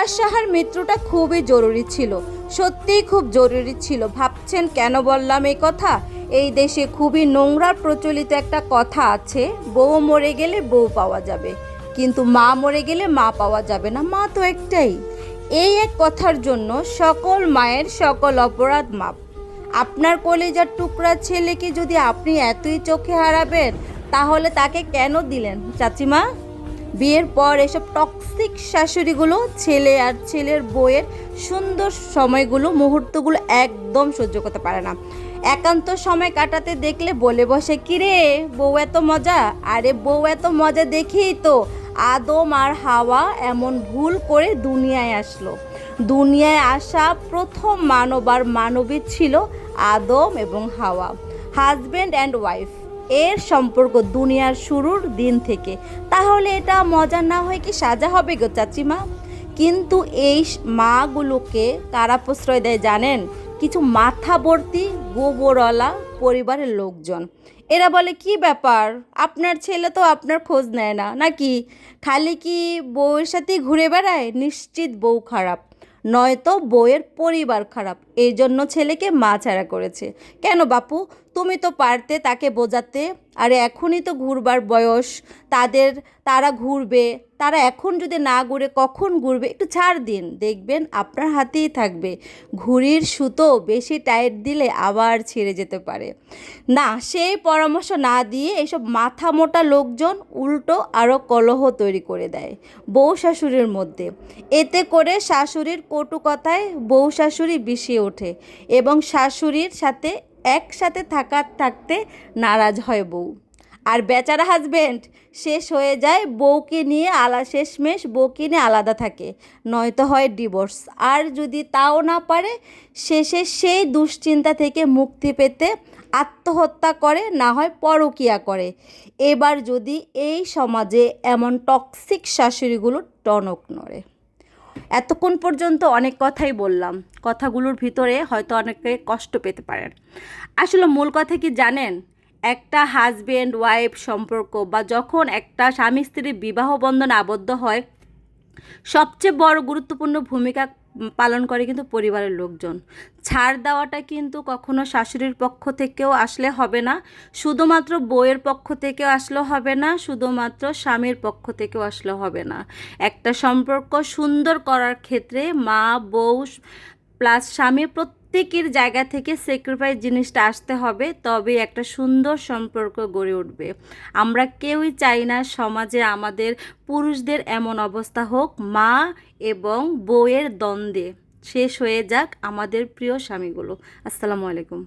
বিকাশ সাহার মৃত্যুটা খুবই জরুরি ছিল। সত্যিই খুব জরুরি ছিল। ভাবছেন কেন বললাম এই কথা? এই দেশে খুবই নোংরা প্রচলিত একটা কথা আছে, বউ মরে গেলে বউ পাওয়া যাবে। কিন্তু মা মরে গেলে মা পাওয়া যাবে না। মা তো একটাই। এই এক কথার জন্য সকল মায়ের সকল অপরাধ মাপ আপনার কলেজার টুকরা ছেলেকে যদি আপনি এতই চোখে হারাবেন, তাহলে তাকে কেন দিলেন? চাচিমা? বিয়ের পর এসব টক্সিক শাশুড়িগুলো, ছেলে আর ছেলের বউয়ের সুন্দর সময়গুলো, মুহূর্তগুলো একদম সহ্য করতে পারে না। একান্ত সময় কাটাতে দেখলে বলে বসে, কিরে, বউ এত মজা? আরে, বউ এত মজা দেখেই তো আদম আর হাওয়া এমন ভুল করে দুনিয়ায় আসলো। দুনিয়ায় আসা প্রথম মানব আর মানবী ছিল আদম এবং হাওয়া হাজব্যান্ড অ্যান্ড ওয়াইফ এর সম্পর্ক দুনিয়ার শুরুর দিন থেকে। তাহলে এটা মজা না হয় কি সাজা হবে গো চাচিমা? কিন্তু এই মাগুলোকে কারা প্রশ্রয় দেয় জানেন? কিছু মাথা ভর্তি গোবরওয়ালা পরিবারের লোকজন। এরা বলে, কি ব্যাপার? আপনার ছেলে তো আপনার খোঁজ নেয় না, নাকি? খালি কি বউয়ের সাথেই ঘুরে বেড়ায়? নিশ্চিত বউ খারাপ। নয়তো বউয়ের পরিবার খারাপ। এই জন্য ছেলেকে মা ছাড়া করেছে। কেন বাপু? তুমি তো পারতে তাকে বোঝাতে, আর এখনই তো ঘুরবার বয়স। তাদের, তারা ঘুরবে। তারা এখন যদি না ঘুরে, কখন ঘুরবে? একটু ছাড় দিন। দেখবেন আপনার হাতেই থাকবে। ঘুড়ির সুতো বেশি টাইট দিলে আবার ছিঁড়ে যেতে পারে। না সেই পরামর্শ না দিয়ে এইসব মাথা মোটা লোকজন উল্টো আরও কলহ তৈরি করে দেয় বউ শাশুড়ির মধ্যে। এতে করে শাশুড়ির কটু কথায় বউ শাশুড়ি বিষিয়ে ওঠে এবং শাশুড়ির সাথে একসাথে থাকা থাকতে নারাজ হয় বউ। আর বেচারা হাজবেন্ড শেষ হয়ে যায় বউকে নিয়ে আলা, শেষমেশ বউকে নিয়ে আলাদা থাকে। নয়তো হয় ডিভোর্স আর যদি তাও না পারে, শেষে সেই দুশ্চিন্তা থেকে মুক্তি পেতে আত্মহত্যা করে, না হয় পরকিয়া করে। এবার যদি এই সমাজে এমন টক্সিক শাশুড়িগুলো টনক নড়ে। এতক্ষণ পর্যন্ত অনেক কথাই বললাম। কথাগুলোর ভিতরে হয়তো অনেকে কষ্ট পেতে পারেন। আসলে মূল কথা কি জানেন? একটা হাজব্যান্ড ওয়াইফ সম্পর্ক বা যখন একটা স্বামী স্ত্রীর বিবাহ বন্ধন আবদ্ধ হয় সবচেয়ে বড় গুরুত্বপূর্ণ ভূমিকা পালন করে কিন্তু পরিবারের লোকজন। ছাড় দেওয়াটা কিন্তু কখনো শাশুড়ির পক্ষ থেকেও আসলে হবে না, শুধুমাত্র বউয়ের পক্ষ থেকেও আসলে হবে না, শুধুমাত্র স্বামীর পক্ষ থেকেও আসলে হবে না। একটা সম্পর্ক সুন্দর করার ক্ষেত্রে মা, বউ, প্লাস স্বামী প্রত্যেকের জায়গা থেকে স্যাক্রিফাইস জিনিসটা আসতে হবে তবে একটা সুন্দর সম্পর্ক গড়ে উঠবে। আমরা কেউই চাই না সমাজে আমাদের পুরুষদের এমন অবস্থা হোক, মা এবং বউয়ের দ্বন্দ্বে। শেষ হয়ে যাক আমাদের প্রিয় স্বামীগুলো। আসসালামু আলাইকুম।